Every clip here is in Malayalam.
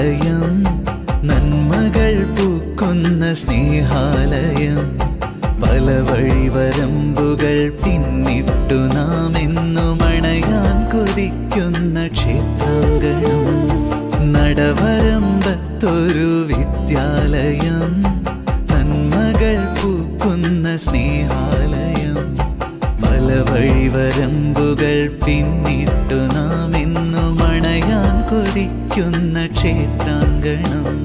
ഹൃദയം നന്മകൾ പൂക്കുന്ന സ്നേഹാലയം പല വഴിവരമ്പുകൾ പിന്നിട്ടു നാം എന്നു മണയാൻ കൊതിക്കുന്ന ക്ഷേത്രാങ്കണം നടവരമ്പത്തൊരു വിദ്യാലയം നന്മകൾ പൂക്കുന്ന സ്നേഹാലയം. പല വഴിവരമ്പുകൾ പിന്നിട്ടു നാം എന്നും അണയാൻ കൊതിക്കുന്ന ക്ഷേത്രാങ്കണം.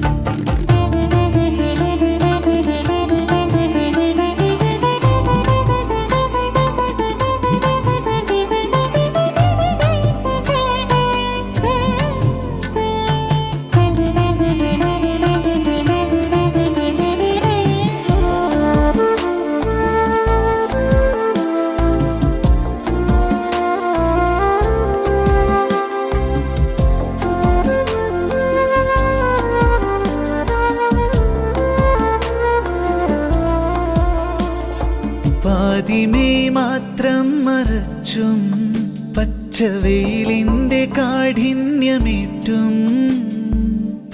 പാതിമേ മാത്രം മറച്ചും പച്ചവെയിലിന്റെ കാഠിന്യമേറ്റും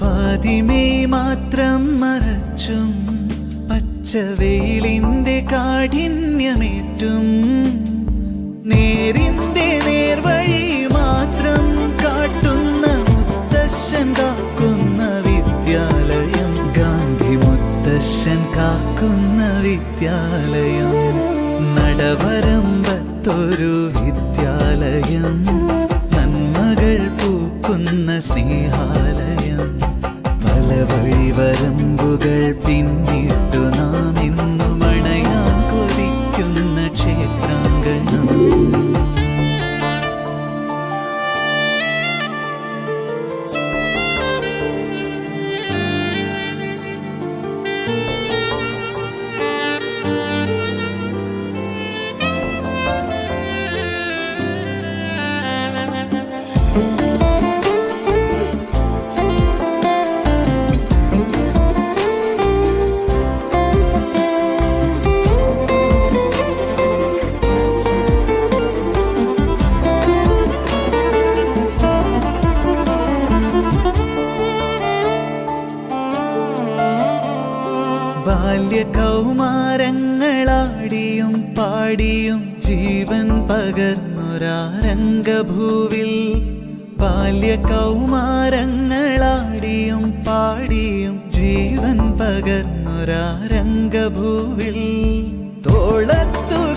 പാതിമേ മാത്രം മറച്ചും പച്ചവെയിലിന്റെ കാഠിന്യമേറ്റും നേരിന്റെ നേർവഴി മാത്രം കാട്ടുന്ന മുത്തശ്ശൻ കാക്കുന്ന വിദ്യാലയം ഗാന്ധി മുത്തശ്ശൻ കാക്കുന്ന വിദ്യാലയം. നടവരമ്പത്തൊരു വിദ്യാലയം. നന്മകൾ പൂക്കുന്ന സ്നേഹാലയം. പല വഴിവരമ്പുകൾ പിന്നിട്ടു ബാല്യകൗമാരങ്ങളാടിയും പാടിയും ജീവൻ പകർന്നൊരാരംഗഭൂവിൽ. ബാല്യ കൗമാരങ്ങളാടിയും പാടിയും ജീവൻ പകർന്നൊരാരംഗഭൂവിൽ. തോളത്തു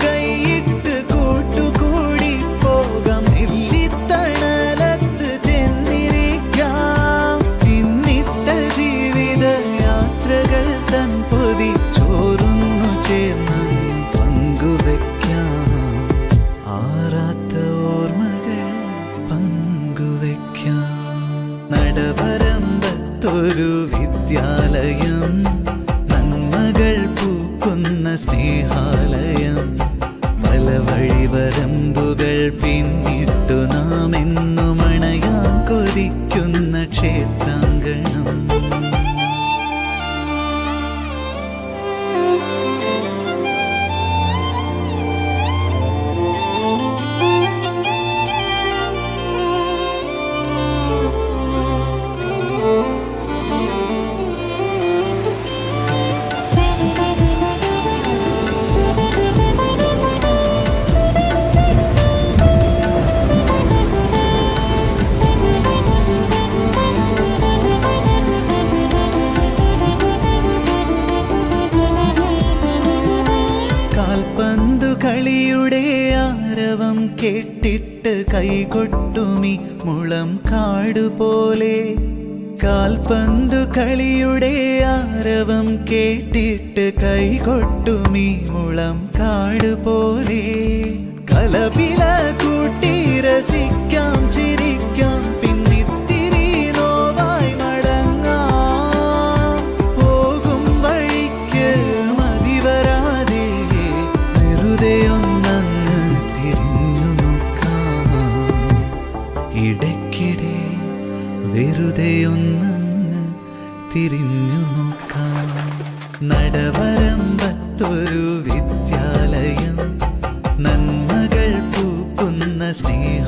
നടവരമ്പത്തൊരു വിദ്യാലയം നന്മകൾ പൂക്കുന്ന സ്നേഹാലയം കാൽപന്തു കളിയുടെ ആരവം കേട്ടിട്ട് കൈകൊട്ടുമി മുളം കാടുപോലെ കാൽപന്തു കളിയുടെ ആരവം കേട്ടിട്ട് കൈകൊട്ടുമി മുളം കാടുപോലെ കലപില കൂട്ടി രസിക്കാം തിരിഞ്ഞു നോക്കാം. നടവരമ്പത്തൊരു വിദ്യാലയം. നന്മകൾ പൂക്കുന്ന സ്നേഹ